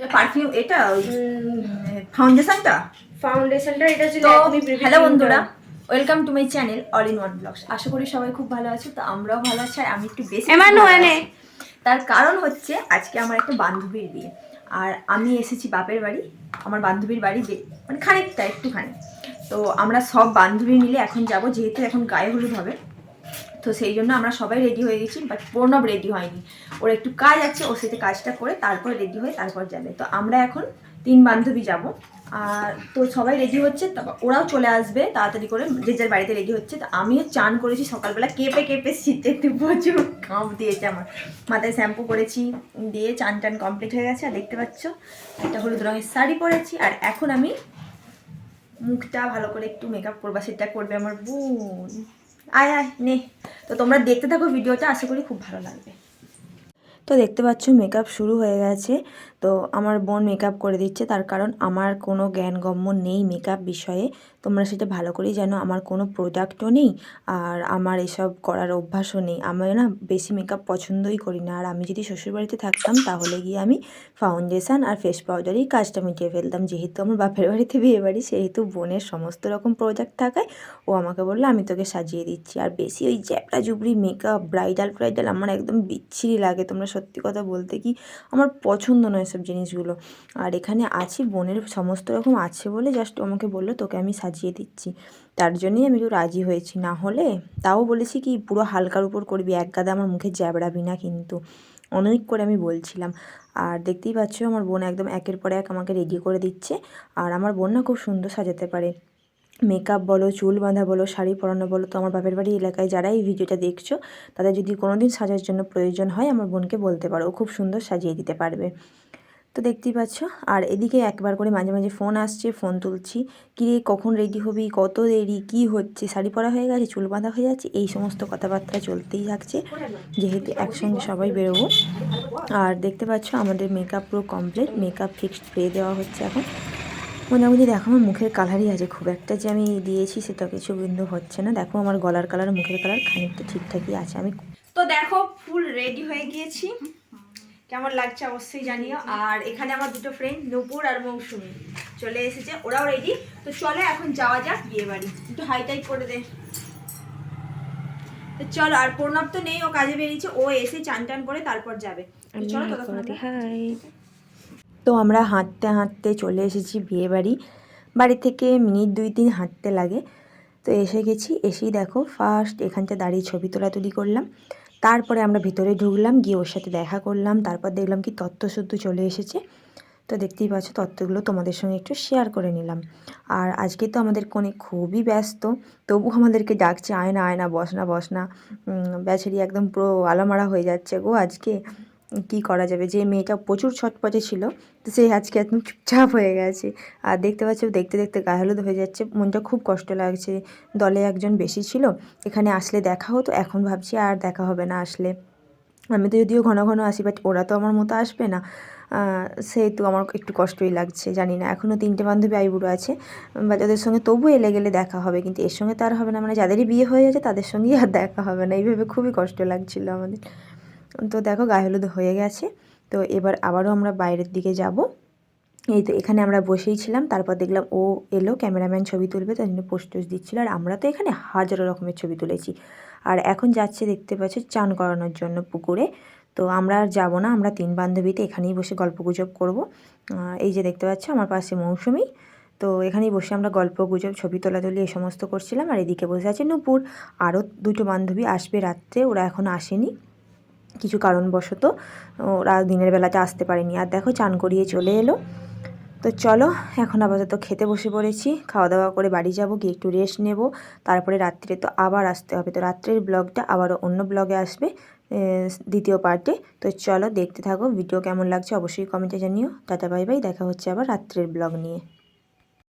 Perfume এটা ফাউন্ডেশনটা ফাউন্ডেশনটা এটা ছিল হ্যালো বন্ধুরা welcome to my channel all in one blogs আশা করি সবাই খুব ভালো আছো তো আমরাও ভালো আছি আর আমি একটু বেশি। তার কারণ হচ্ছে আজকে আমার একটা বান্ধবীর বিয়ে। আর আমি এসেছি বাপের বাড়ি আমার বান্ধবীর বাড়ি বে- মানে খানিকটা একটুখানি। তো আমরা সব বান্ধবী মিলে এখন যাব যেহেতু এখন গায়ে হলুদ হবে। তো সেই জন্য আমরা সবাই রেডি হয়ে গেছি বাট প্রণব রেডি হয়নি। ওর একটু কাজ আছে ওর সাথে কাজটা করে তারপর রেডি হয়ে তারপর যাবে। তো আমরা এখন তিন বান্ধবী যাব। আর তো সবাই রেডি হচ্ছে ওরাও চলে আসবে তাড়াতাড়ি করে, যে যার বাড়িতে রেডি হচ্ছে। তো আমিও চান করেছি, সকালবেলা কেঁপে কেঁপে শীতে একটু প্রচুর কাঁপ দিয়েছে আমার। মাথায় শ্যাম্পু করেছি, দিয়ে চান টান কমপ্লিট হয়ে গেছে, আর দেখতে পাচ্ছ, একটা হলুদ রঙের শাড়ি পরেছি। আর এখন আমি মুখটা ভালো করে একটু মেকআপ করবা সেটা করবে আমার বোন। আয় আয় নে। তো তোমরা দেখতে থাকো ভিডিওটা আশা করি খুব ভালো লাগবে। তো দেখতে পাচ্ছ মেকআপ শুরু হয়ে গেছে। তো আমার বোন মেকআপ করে দিচ্ছে, তার কারণ আমার কোনো জ্ঞানগম্য নেই মেকআপ বিষয়ে। তোমরা সেটা ভালো করেই জানো, আমার কোনো প্রোডাক্টও নেই আর আমার এসব করার অভ্যাসও নেই। আমি না বেশি মেকআপ পছন্দই করি না। আর আমি যদি শ্বশুরবাড়িতে থাকতাম, তাহলে গিয়ে আমি ফাউন্ডেশান আর ফেস পাউডারই কাজটা মিটিয়ে ফেলতাম। যেহেতু আমার বাপের বাড়িতে বিয়ে বাড়ি, সেহেতু বোনের সমস্ত রকম প্রোডাক্ট থাকায় ও আমাকে বলল, আমি তোকে সাজিয়ে দিচ্ছি। আর বেশি ওই জ্যাপটা জুবড়ি মেকআপ ব্রাইডাল ফ্রাইডাল আমার একদম বিচ্ছিরি লাগে। তোমরা সত্যি কথা বলতে কি আমার পছন্দ নয় সব জিনিসগুলো। আর এখানে আছি, বোনের সমস্ত রকম আছে বলে জাস্ট আমাকে বলল, তোকে আমি সাজিয়ে দিচ্ছি। তার জন্যই আমি একটু রাজি হয়েছি। না হলে তাও বলেছি কি, পুরো হালকার উপর করবি, এক গাদা আমার মুখে জ্যাবড়াবি না কিন্তু। অনেক করে আমি বলছিলাম। আর দেখতেই পাচ্ছ, আমার বোন একদম একের পর এক আমাকে রেডি করে দিচ্ছে। আর আমার বোন না খুব সুন্দর সাজাতে পারে। মেকআপ বলো, চুল বাঁধা বলো, শাড়ি পরানো বলো, তো আমার বাপের বাড়ি এলাকায় যারা এই ভিডিওটা দেখছ, তাদের যদি কোনো দিন সাজার জন্য প্রয়োজন হয়, আমার বোনকে বলতে পারো। ও খুব সুন্দর সাজিয়ে দিতে পারবে। তো দেখতেই পাচ্ছ, আর এদিকে একবার করে মাঝে মাঝে ফোন আসছে, ফোন তুলছি, কিরে, কখন রেডি হবি? কত দেরি? কি হচ্ছে? শাড়ি পরা হয়ে গেছে? চুল বাঁধা হয়ে যাচ্ছে? এই সমস্ত কথাবার্তা চলতেই থাকছে, যেহেতু একসঙ্গে সবাই বেরোবো। আর দেখতে পাচ্ছ, আমাদের মেকআপ পুরো কমপ্লিট মেকআপ ফিক্সড পেয়ে দেওয়া হচ্ছে এখন। মোটামুটি দেখো আমার মুখের কালারই আছে খুব একটা যে আমি দিয়েছি সেটা কিছু কিন্তু হচ্ছে না। দেখো আমার গলার কালার মুখের কালার খানিকটা ঠিকঠাকই আছে। আমি তো দেখো ফুল রেডি হয়ে গিয়েছি। কেমন লাগছে অবশ্যই জানিও। আর এখানে আমার দুটো ফ্রেন্ড নূপুর আর মৌসুমি। চলে এসেছে ওরাও রেডি তো চলো এখন যাওয়া যাক বিয়ে বাড়ি। একটু হাই টাই করে দে। তো চলো আর প্রণব তো নেই ও কাজে বেরিয়েছে। ও এসে চান টান করে তারপর যাবে। চলো ততক্ষণ আমরা- তো আমরা হাঁটতে হাঁটতে চলে এসেছি বিয়ে বাড়ি থেকে মিনিট দুই তিন হাঁটতে লাগে। তো এসে গেছি, এসেই দেখো ফার্স্ট এখানটা দাঁড়িয়ে ছবি তোলাতুলি করলাম। তারপরে আমরা ভিতরে ঢুকলাম, গিয়ে ওর সাথে দেখা করলাম। তারপর দেখলাম কি তত্ত্ব শুদ্ধ চলে এসেছে। তো দেখতেই পাচ্ছ তত্ত্বগুলো তোমাদের সঙ্গে একটু শেয়ার করে নিলাম। আর আজকে তো আমাদের কোণে খুবই ব্যস্ত তবু আমাদেরকে ডাকছে আয় না আয় না বস বেচারি একদম পুরো আলামারা হয়ে যাচ্ছে গো আজকে। কি করা যাবে? যে মেয়েটা প্রচুর ছটপটে ছিল, তো সে আজকে একদম চুপচাপ হয়ে গেছে। আর দেখতে পাচ্ছ, দেখতে দেখতে গায়ে হলুদ হয়ে যাচ্ছে। মনটা খুব কষ্ট লাগছে। দলে একজন বেশি ছিল, এখানে আসলে দেখা হতো, এখন ভাবছি আর দেখা হবে না আসলে। আমি তো যদিও ঘন ঘন আসি বাট ওরা তো আমার মতো আসবে না। সেহেতু আমার একটু কষ্টই লাগছে, জানি না। এখনও তিনটে বান্ধবী আইবুড়ো আছে বা যাদের সঙ্গে তবু এলে গেলে দেখা হবে, কিন্তু এর সঙ্গে তো আর হবে না। মানে যাদেরই বিয়ে হয়ে যাচ্ছে, তাদের সঙ্গেই আর দেখা হবে না। এইভাবে খুবই কষ্ট লাগছিল আমাদের। তো দেখো গায়ে হলুদ হয়ে গেছে। তো এবার আবারও আমরা বাইরের দিকে যাব। এই তো এখানে আমরা বসেই ছিলাম, তারপর দেখলাম ও এলো, ক্যামেরাম্যান ছবি তুলবে, তার জন্য পোস্ট টোস্ট দিচ্ছিল। আর আমরা তো এখানে হাজারো রকমের ছবি তুলেছি। আর এখন যাচ্ছে দেখতে পাচ্ছ চান করানোর জন্য পুকুরে। তো আমরা আর যাব না, আমরা তিন বান্ধবীতে এখানেই বসে গল্প গুজব করব এই যে দেখতে পাচ্ছ আমার পাশে মৌসুমি। তো এখানেই বসে আমরা গল্প গুজব ছবি তোলাতুলি এই সমস্ত করছিলাম। আর এদিকে বসে আছে নূপুর। আরও দুটো বান্ধবী আসবে রাত্রে, ওরা এখন আসেনি। কিছু কারণবশত ওরা দিনের বেলাতে আসতে পারেনি। আর দেখো চান করিয়ে চলে এলো। তো চলো, এখন আপাতত খেতে বসে পড়েছি। খাওয়া দাওয়া করে বাড়ি যাব, গিয়ে একটু রেস্ট নেব। তারপরে রাত্রে তো আবার আসতে হবে। তো রাত্রের ব্লগটা আবারও অন্য ব্লগে আসবে দ্বিতীয় পার্টে তো চলো, দেখতে থাকো। ভিডিও কেমন লাগছে অবশ্যই কমেন্টে জানিও। টাটা বাই বাই দেখা হচ্ছে আবার রাত্রের ব্লগ নিয়ে।